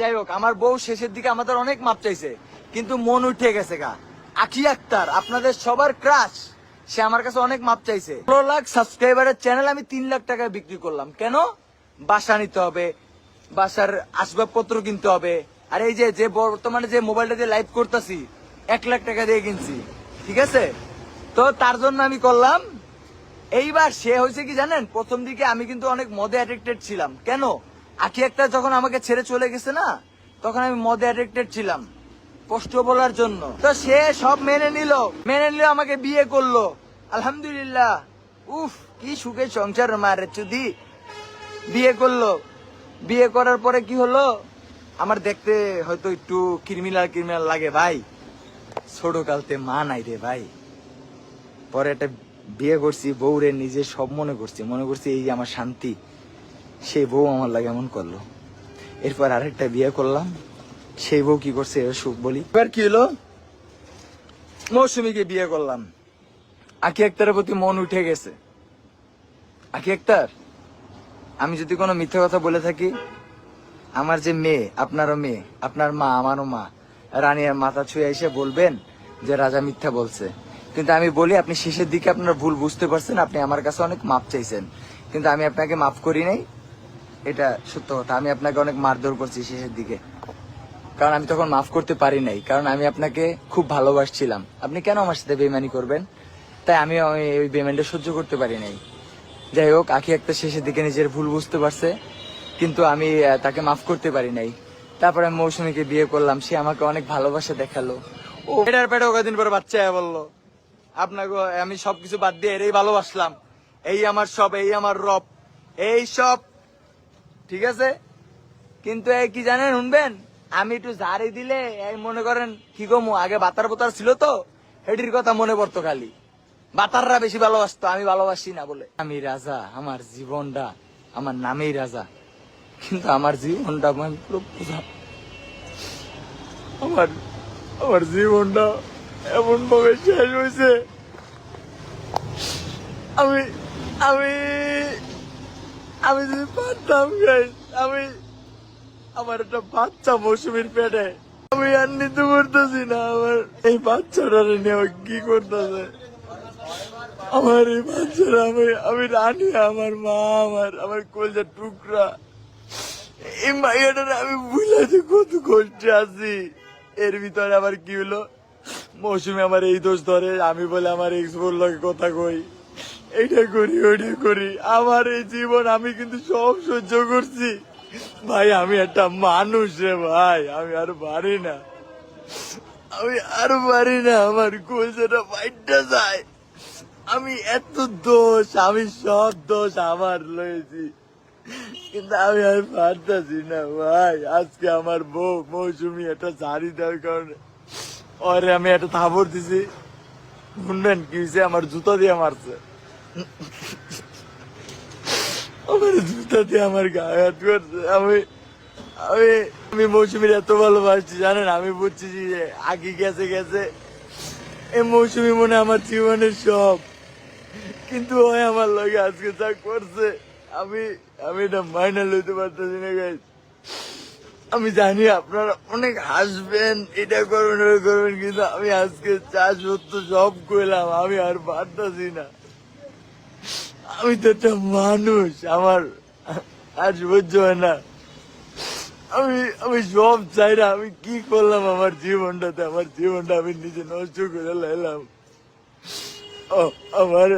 যাই হোক, আমার বউ শেষের দিকে আমাদের অনেক মাপ চাইছে, কিন্তু মন উঠে গেছে গা। আখি আক্তার, আপনাদের সবার ক্রাশ সে আমার কাছে অনেক মাপ চাইছে। পনেরো লাখ সাবস্ক্রাইবারের চ্যানেল আমি তিন লাখ টাকায় বিক্রি করলাম। কেন? বাসা নিতে হবে, বাসার আসবাবপত্র কিনতে হবে। আর এই যে যে বর্তমানে যে মোবাইলটা দিয়ে লাইভ করতেছি, এক লাখ টাকা দিয়ে কিনছি, ঠিক আছে? তো তার জন্য আমি করলাম। এইবার সে হয়েছে কি জানেন? প্রথম দিকে আমি কিন্তু অনেক মদে অ্যাডিক্টেড ছিলাম। কেন? আখি একটা যখন আমাকে ছেড়ে চলে গেছে না, তখন আমি মদে অ্যাডিক্টেড ছিলাম, কষ্ট বলার জন্য। তো সে সব মেনে নিল মেনে নিল আমাকে বিয়ে করল। আলহামদুলিল্লাহ। উফ, কি সুখে সংসার মারে চুদি। বিয়ে করল। বিয়ে করার পরে কি হলো? আমার দেখতে হয়তো একটু ক্রিমিনাল ক্রিমিনাল লাগে ভাই। ছোট কালতে মা নাই রে ভাই। পরে একটা বিয়ে করছি, বউরে নিজে সব মনে করছি। মনে করছি এই আমার শান্তি। সেই বউ আমার লাগে এমন করল। এরপর আরেকটা বিয়ে করলাম। সেই বউ কি করছে এবার সুখ বলি। এবার কি হলো? মৌসুমীকে বিয়ে করলাম। আকি একতারের প্রতি মন উঠে গেছে। আকি একতার আমি যদি কোনো মিথ্যা কথা বলে থাকি, আমার যে মেয়ে, আপনারও মেয়ে, আপনার মা, আমারও মা রানিয়ার মাথা ছুঁয়ে এসে বলবেন যে রাজা মিথ্যা বলছে। কিন্তু আমি বলি, আপনি শেষের দিকে আপনার ভুল বুঝতে পারছেন, আপনি আমার কাছে অনেক মাপ চাইছেন। কিন্তু আমি আপনাকে মাফ করি নাই। এটা সত্য কথা। আমি আপনাকে অনেক মারধর করছি শেষের দিকে। কারণ আমি তখন মাফ করতে পারি নাই। কারণ আমি আপনাকে খুব ভালোবাসছিলাম। আপনি কেন আমার সাথে বেমানি করবেন? তাই আমি ওই- বেমানটা সহ্য করতে পারি নাই। যাই হোক, আখি একটা শেষের দিকে নিজের ভুল বুঝতে পারছে। কিন্তু আমি তাকে মাফ করতে পারি নাই। তারপরে আমি মৌসুমীকে বিয়ে করলাম। সে আমাকে অনেক ভালোবাসা দেখাল। ও পেটার পেটে কদিন পরে বাচ্চা বলল, আপনাকে আমি সবকিছু বাদ দিয়ে এরই ভালোবাসলাম। এই আমার সব, এই আমার রব। এই সব ঠিক আছে? কিন্তু এই কি জানেন, শুনবেন? আমি একটু জারি দিলে এই মনে করেন, কি গমু আগে বাতার বোতার ছিল তো হেডির কথা মনে পড়তো খালি। বাতাররা বেশি ভালোবাসতো, আমি ভালোবাসি না বলে। আমি রাজা, আমার জীবনটা, আমার নামেই রাজা। কিন্তু আমার জীবনটা আমার আমার জীবনটা এমন ভাবে শেষ হয়েছে। আমি আমি আমি যদি পারতাম আমি আমার একটা বাচ্চা মৌসুমীর পেটে। আমি আর নিতে পারতেছি না, আমার এই বাচ্চাটা নিয়ে কি করতেছে? আমার এই বাচ্চারা আমি আমি রানি, আমার মা, আমার আমার কলজার টুকরা। এই মাইয়াটার আমি বুঝলাম কত কষ্টে আছি। এর ভিতরে আবার কি হলো? মৌসুমী আমার এই দোষ ধরে, আমি বলে আমার এক্স বললোকে কথা কই। এইটা করি, ওইটা করি। আমার এই জীবন আমি কিন্তু সব সহ্য করছি। ভাই, আমি একটা মানুষ রে ভাই, আমি আর পারি না। আমি আর পারি না, আমার কোলসেটা ফাইটটা যায়। আমি এত দোষ, আমি সব দোষ আমার লয়েছি কিন্তু আমি আর পারতাছি না ভাই, আজকে আমার বউ মৌসুমি একটা শাড়ি দেওয়ার কারণে। ওরে, আমি একটা থাপর দিছি। শুনবেন কি আমার জুতো দিয়ে মারছে। আমার আমি আমি আমি মৌসুমির এত ভালোবাসছি, জানেন? আমি বুঝছি যে আগে গেছে গেছে। এই মৌসুমি মনে আমার জীবনের সব। কিন্তু ওই আমার লগে আজকে যা করছে, আমি আমি এটা মাইনা লইতে পারতেছি না, guys। আমি জানি আপনারা অনেক হাসবেন, এটা করবেন, ওটা করবেন, কিন্তু আমি আজকে চা সত্য সব কইলাম আমি আর পারতাছি না। আমি তো একটা মানুষ, আমার আর সহ্য হয় না। আমি আমি সব চাই না, আমি কি করলাম আমার জীবনটাতে? আমার জীবনটা আমি নিজে নষ্ট করে লাইলাম। আমার